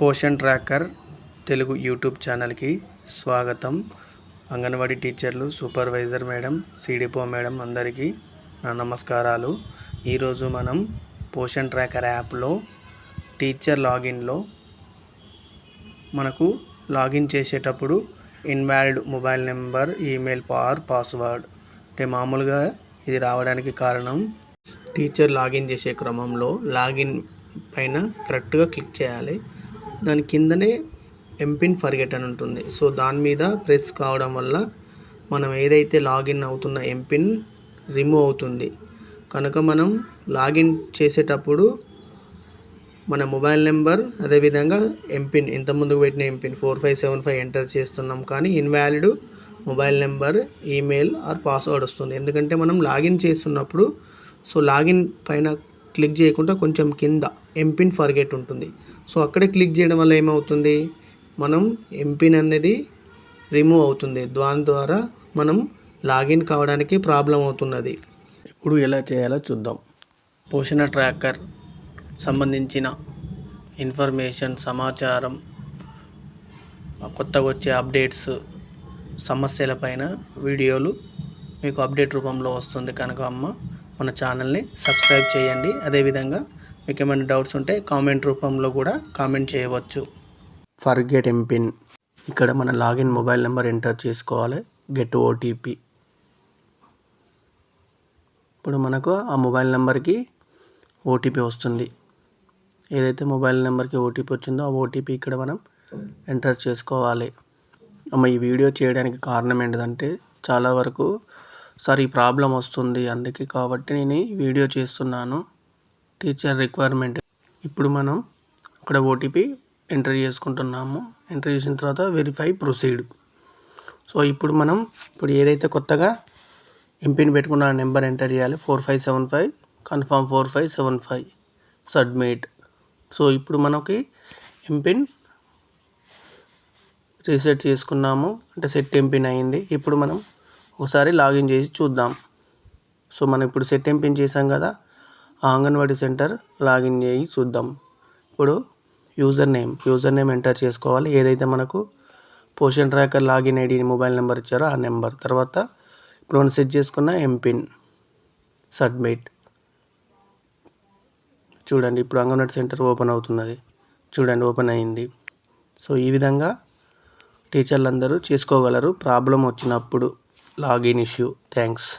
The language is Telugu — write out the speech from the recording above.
పోషన్ ట్రాకర్ తెలుగు యూట్యూబ్ ఛానల్కి స్వాగతం. అంగన్వాడీ టీచర్లు సూపర్వైజర్ మేడం సిడిపో మేడం అందరికీ నా నమస్కారాలు. ఈరోజు మనం పోషన్ ట్రాకర్ యాప్లో టీచర్ లాగిన్లో మనకు లాగిన్ చేసేటప్పుడు invalid mobile number email or password అంటే మామూలుగా ఇది రావడానికి కారణం టీచర్ లాగిన్ చేసే క్రమంలో లాగిన్ పైన కరెక్ట్గా క్లిక్ చేయాలి. దాని కిందనే ఎంపిన్ ఫర్గెట్ అని ఉంటుంది. సో దాని మీద ప్రెస్ కావడం వల్ల మనం ఏదైతే లాగిన్ అవుతున్న ఎంపిన్ రిమూవ్ అవుతుంది. కనుక మనం లాగిన్ చేసేటప్పుడు మన మొబైల్ నెంబర్ అదేవిధంగా ఎంపిన్ ఇంత ముందుకు పెట్టిన MPIN four five seven five enter చేస్తున్నాం. కానీ invalid mobile number email or password వస్తుంది. ఎందుకంటే మనం లాగిన్ చేస్తున్నప్పుడు సో లాగిన్ పైన క్లిక్ చేయకుండా కొంచెం కింద ఎంపిన్ ఫర్గెట్ ఉంటుంది. సో అక్కడే క్లిక్ చేయడం వల్ల ఏమవుతుంది? మనం ఎంపిన్ అనేది రిమూవ్ అవుతుంది. దాని ద్వారా మనం లాగిన్ కావడానికి ప్రాబ్లం అవుతున్నది. ఇప్పుడు ఎలా చేయాలో చూద్దాం. పోషణ ట్రాకర్ సంబంధించిన ఇన్ఫర్మేషన్ సమాచారం కొత్తగా వచ్చే అప్డేట్స్ సమస్యలపైన వీడియోలు మీకు అప్డేట్ రూపంలో వస్తుంది కనుక అమ్మ మన ఛానల్ని సబ్స్క్రైబ్ చేయండి. అదేవిధంగా మీకు ఏమైనా డౌట్స్ ఉంటే కామెంట్ రూపంలో కూడా కామెంట్ చేయవచ్చు. ఫర్గెట్ ఎంపిన్ ఇక్కడ మన లాగిన్ మొబైల్ నెంబర్ ఎంటర్ చేసుకోవాలి. Get OTP. ఇప్పుడు మనకు ఆ మొబైల్ నెంబర్కి ఓటీపీ వస్తుంది. ఏదైతే మొబైల్ నెంబర్కి ఓటీపీ వచ్చిందో ఆ ఓటీపీ ఇక్కడ మనం ఎంటర్ చేసుకోవాలి. అమ్మ ఈ వీడియో చేయడానికి కారణం ఏంటంటే చాలా వరకు సార్ ఈ ప్రాబ్లం వస్తుంది. అందుకే కాబట్టి నేను ఈ వీడియో చేస్తున్నాను. Teacher requirement. ఇప్పుడు మనం అక్కడ ఓటీపీ ఎంటర్ చేసుకుంటున్నాము. ఎంటర్ చేసిన తర్వాత వెరిఫై ప్రొసీడ్. సో ఇప్పుడు మనం ఇప్పుడు ఏదైతే కొత్తగా ఎంపిన్ పెట్టుకున్న నెంబర్ ఎంటర్ చేయాలి four five seven five confirm four five seven five submit. So ఇప్పుడు మనకి ఎంపిన్ రీసెట్ చేసుకున్నాము. అంటే సెట్ ఎంపిన్ అయింది. ఇప్పుడు మనం ఒకసారి లాగిన్ చేసి చూద్దాం. సో మనం ఇప్పుడు సెట్ ఎంపిన్ చేసాం కదా ఆ అంగన్వాడీ సెంటర్ లాగిన్ అయ్యి చూద్దాం. ఇప్పుడు user name user name enter చేసుకోవాలి. ఏదైతే మనకు Poshan tracker login ID mobile number ఇచ్చారో ఆ నెంబర్. తర్వాత ఇప్పుడు మనం సెట్ చేసుకున్న ఎంపిన్ సబ్మిట్. చూడండి ఇప్పుడు అంగన్వాడీ సెంటర్ ఓపెన్ అవుతున్నది. చూడండి ఓపెన్ అయింది. సో ఈ విధంగా టీచర్లు అందరూ చేసుకోగలరు. ప్రాబ్లం వచ్చినప్పుడు లాగిన్ ఇష్యూ. థ్యాంక్స్.